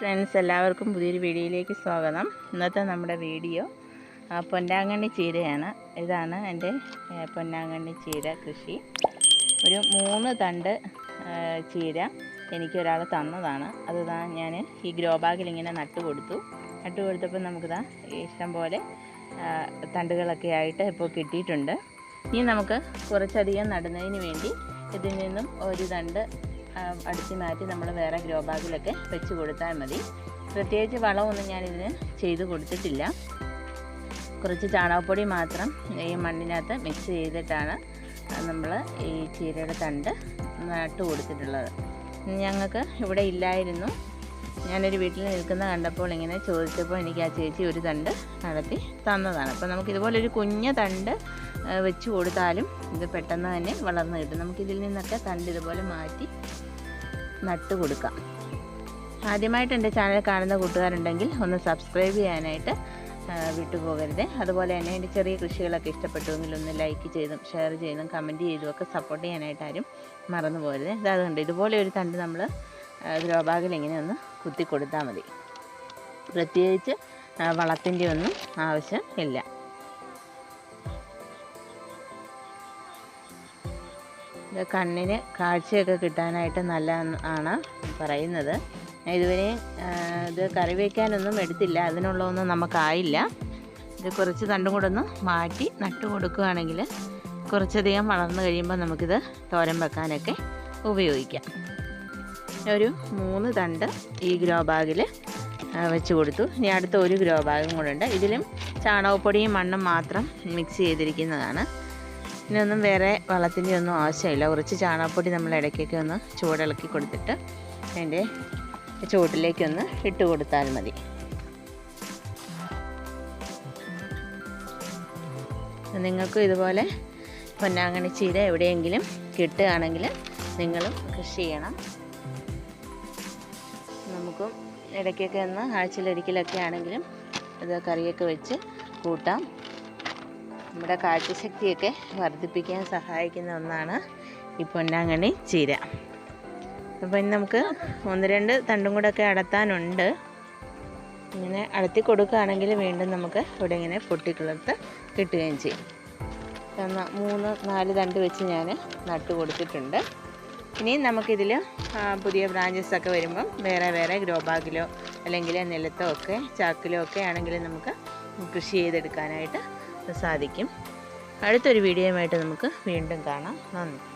Friends എല്ലാവർക്കും പുതിയൊരു വീഡിയോയിലേക്ക് സ്വാഗതം. ഇന്നത്തെ നമ്മുടെ വീഡിയോ പൊന്നാങ്കണ്ണി ചീരയാണ്. ഇതാണ് എന്റെ പൊന്നാങ്കണ്ണി ചീര കൃഷി. ഒരു മൂന്ന് തണ്ട് ചീര എനിക്കൊരാൾ തന്നതാണ്. അത് ഞാൻ ഈ ഗ്രോ ബാഗിൽ ഇങ്ങനെ നട്ടു കൊടുത്തു. നട്ടു കൊടുത്തപ്പോൾ നമുക്കിതാ ഇഷ്ടം പോലെ ആ, തണ്ടുകളൊക്കെ ആയിട്ട് ഇപ്പോൾ കിട്ടിയിട്ടുണ്ട്. ഇനി നമുക്ക് കുറച്ചധികം നടുന്നതിന് വേണ്ടി ഇതിൽ നിന്നും ഒരു തണ്ട് അടിച്ച് മാറ്റി നമ്മൾ വേറെ ഗ്രോ ബാഗിലൊക്കെ വെച്ച് കൊടുത്താൽ മതി. പ്രത്യേകിച്ച് വളമൊന്നും ഞാനിതിന് ചെയ്ത് കൊടുത്തിട്ടില്ല. കുറച്ച് ചാണകപ്പൊടി മാത്രം ഈ മണ്ണിനകത്ത് മിക്സ് ചെയ്തിട്ടാണ് നമ്മൾ ഈ ചീരയുടെ തണ്ട് നട്ട് കൊടുത്തിട്ടുള്ളത്. ഞങ്ങൾക്ക് ഇവിടെ ഇല്ലായിരുന്നു. ഞാനൊരു വീട്ടിൽ നിൽക്കുന്ന കണ്ടപ്പോൾ ഇങ്ങനെ ചോദിച്ചപ്പോൾ എനിക്ക് ആ ചേച്ചി ഒരു തണ്ട് നടത്തി തന്നതാണ്. അപ്പോൾ നമുക്കിതുപോലൊരു കുഞ്ഞ തണ്ട് വെച്ച് കൊടുത്താലും ഇത് പെട്ടെന്ന് തന്നെ വളർന്നു കിട്ടും. നമുക്കിതിൽ നിന്നൊക്കെ തണ്ട് ഇതുപോലെ മാറ്റി നട്ട് കൊടുക്കാം. ആദ്യമായിട്ട് എന്റെ ചാനൽ കാണുന്ന കൂട്ടുകാരുണ്ടെങ്കിൽ ഒന്ന് സബ്സ്ക്രൈബ് ചെയ്യാനായിട്ട് വിട്ടുപോകരുത്. അതുപോലെ തന്നെ എന്റെ ചെറിയ കൃഷികളൊക്കെ ഇഷ്ടപ്പെട്ടുവെങ്കിൽ ഒന്ന് ലൈക്ക് ചെയ്തും ഷെയർ ചെയ്തും കമന്റ് ചെയ്തും ഒക്കെ സപ്പോർട്ട് ചെയ്യാനായിട്ട് ആരും മറന്നു പോകരുത്. ഇതാതുകൊണ്ട് ഇതുപോലെ ഒരു തണ്ട് നമ്മൾ ഗ്രോ ഇങ്ങനെ ഒന്ന് കുത്തി കൊടുത്താൽ മതി. പ്രത്യേകിച്ച് വളത്തിന്റെ ഒന്നും ആവശ്യം ഇല്ല. ഇത് കണ്ണിന് കാഴ്ചയൊക്കെ കിട്ടാനായിട്ട് നല്ല ആണ് പറയുന്നത്. ഇതുവരെയും ഇതുവരെ ഇത് കറി വയ്ക്കാനൊന്നും എടുത്തില്ല. അതിനുള്ളതൊന്നും നമുക്കായില്ല. ഇത് കുറച്ച് തണ്ടും കൂടെ ഒന്ന് മാറ്റി നട്ടു കൊടുക്കുകയാണെങ്കിൽ കുറച്ചധികം വളർന്നു കഴിയുമ്പോൾ നമുക്കിത് തോരൻ വെക്കാനൊക്കെ ഉപയോഗിക്കാം. ഒരു മൂന്ന് തണ്ട് ഈ ഗ്രോ ബാഗിൽ വെച്ച് കൊടുത്തു. ഇനി അടുത്ത ഒരു ഗ്രോ ബാഗും കൂടെ ഉണ്ട്. ഇതിലും ചാണകപ്പൊടിയും മണ്ണും മാത്രം മിക്സ് ചെയ്തിരിക്കുന്നതാണ്. ഇതിനൊന്നും വേറെ വളത്തിന്റെ ഒന്നും ആവശ്യമില്ല. കുറച്ച് ചാണകപ്പൊടി നമ്മൾ ഇടയ്ക്കൊക്കെ ഒന്ന് ചൂടിളക്കി കൊടുത്തിട്ട് അതിന്റെ ചുവട്ടിലേക്കൊന്ന് ഇട്ട് കൊടുത്താൽ മതി. നിങ്ങൾക്കും ഇതുപോലെ പൊന്നാങ്കണി ചീര എവിടെയെങ്കിലും കിട്ടുകയാണെങ്കിൽ നിങ്ങളും കൃഷി ചെയ്യണം. നമുക്കും ഇടയ്ക്കൊക്കെ ഒന്ന് ആഴ്ചയിലൊരിക്കലൊക്കെ ആണെങ്കിലും ഇത് കറിയൊക്കെ വെച്ച് കൂട്ടാം. നമ്മുടെ കാഴ്ചശക്തിയൊക്കെ വർദ്ധിപ്പിക്കാൻ സഹായിക്കുന്ന ഒന്നാണ് ഈ പൊന്നാങ്കണ്ണി ചീര. അപ്പോൾ ഇനി നമുക്ക് ഒന്ന് രണ്ട് തണ്ടും കൂടെ ഒക്കെ അടത്താനുണ്ട്. ഇങ്ങനെ അടത്തി കൊടുക്കുകയാണെങ്കിൽ വീണ്ടും നമുക്ക് ഇവിടെ ഇങ്ങനെ പൊട്ടിക്കിളർത്ത് കിട്ടുകയും ചെയ്യും. മൂന്ന് നാല് തണ്ട് വെച്ച് ഞാൻ നട്ട് കൊടുത്തിട്ടുണ്ട്. ഇനി നമുക്കിതിൽ പുതിയ ബ്രാഞ്ചസ് ഒക്കെ വരുമ്പം വേറെ വേറെ ഗ്രോ ബാഗിലോ അല്ലെങ്കിൽ നിലത്തോ ഒക്കെ ചാക്കിലോ ഒക്കെ ആണെങ്കിൽ നമുക്ക് കൃഷി ചെയ്തെടുക്കാനായിട്ട് സാധിക്കും. അടുത്തൊരു വീഡിയോയുമായിട്ട് നമുക്ക് വീണ്ടും കാണാം. നന്ദി.